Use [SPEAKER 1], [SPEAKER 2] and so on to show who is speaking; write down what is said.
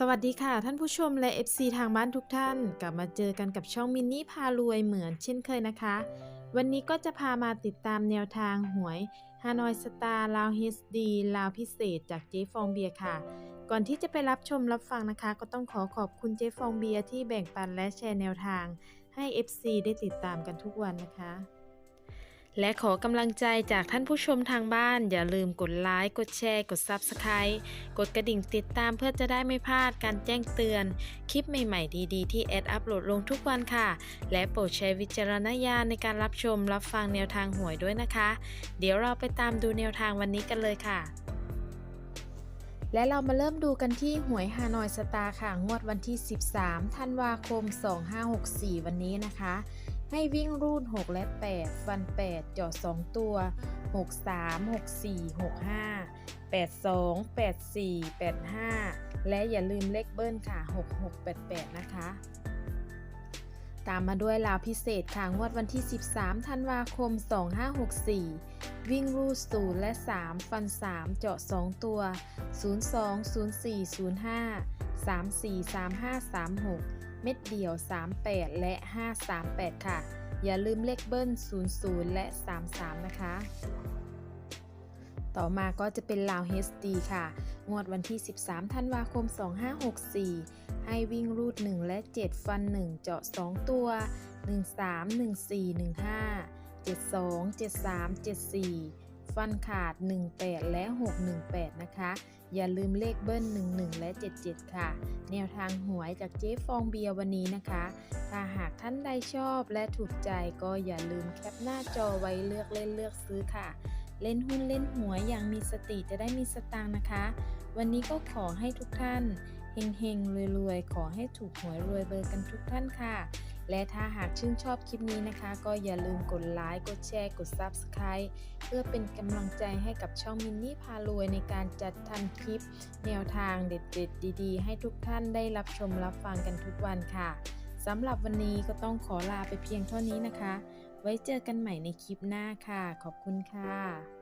[SPEAKER 1] สวัสดีค่ะ ท่านผู้ชมและ FC ทางบ้านทุกท่าน กลับมาเจอกันกับช่องมินนี่พารวยเหมือนเช่นเคยนะคะ วันนี้ก็จะพามาติดตามแนวทางหวยฮานอยสตาร์ลาวเฮสดีลาวพิเศษ จากเจ๊ฟองเบียร์ค่ะ ก่อนที่จะไปรับชมรับฟังนะคะ ก็ต้องขอขอบคุณเจ๊ฟองเบียร์ที่แบ่งปันและแชร์แนวทาง ให้ FC ได้ติดตามกันทุกวันนะคะ และขอกำลังใจจากท่านผู้ชมทางบ้าน อย่าลืมกดไลค์กดแชร์ กด Subscribe กดกระดิ่งติดตามเพื่อจะได้ไม่พลาดการแจ้งเตือน คลิปใหม่ๆ ดีๆ ที่แอดอัปโหลดลงทุกวันค่ะ และโปรดใช้วิจารณญาณในการรับชมรับฟังแนวทางหวยด้วยนะคะ เดี๋ยวเราไปตามดูแนวทางวันนี้กันเลยค่ะและเรามาเริ่มดูกันที่หวยฮานอยสตาร์ค่ะ งวดวันที่ 13 ธันวาคม 2564 วันนี้นะคะ ให้วิ่งรูด 6 และ 8 ฟัน8เจาะ2ตัว 63 64 65 82 84 85 และอย่าลืมเลขเบิ้ลค่ะ 6688 นะคะ ตามมาด้วยลาวพิเศษค่ะ งวดวันที่ 13 ธันวาคม 2564 วิ่งรูด 0 และ 3 ฟัน 3 เจาะ 2 ตัว 02 04 05 34 35 36 เม็ดเดี่ยว 38 และ 538 ค่ะ อย่าลืมเลขเบิ้ล 00 และ 33 นะคะ ต่อมาก็จะเป็นลาว HD ค่ะ งวดวันที่ 13 ธันวาคม 2564 ให้วิ่งรูด 1 และ 7 ฟัน 1 เจาะ 2 ตัว 13 14 15 72 73 74 ฟันขาด 18 และ 618 นะคะ อย่าลืมเลขเบิ้ล 11 และ 77 ค่ะ แนวทางหวยจากเจ๊ฟองเบียร์วันนี้นะคะ ถ้าหากท่านใดชอบและถูกใจก็อย่าลืมแคปหน้าจอไว้เลือกเล่นเลือกซื้อค่ะ เล่นหุ้นเล่นหวยอย่างมีสติจะได้มีสตางค์นะคะ วันนี้ก็ขอให้ทุกท่านเฮงเฮงรวยๆ ขอให้ถูกหวยรวยเบอร์กันทุกท่านค่ะ และถ้าหากชื่นชอบคลิปนี้นะคะ ก็อย่าลืมกดไลค์กดแชร์กด Subscribe เพื่อเป็นกำลังใจให้กับช่องมินนี่พารวยในการจัดทำคลิป แนวทางเด็ดๆ ดีๆ ให้ทุกท่านได้รับชมรับฟังกันทุกวันค่ะสำหรับวันนี้ก็ต้องขอลาไปเพียงเท่านี้นะคะ ไว้เจอกันใหม่ในคลิปหน้าค่ะ ขอบคุณค่ะ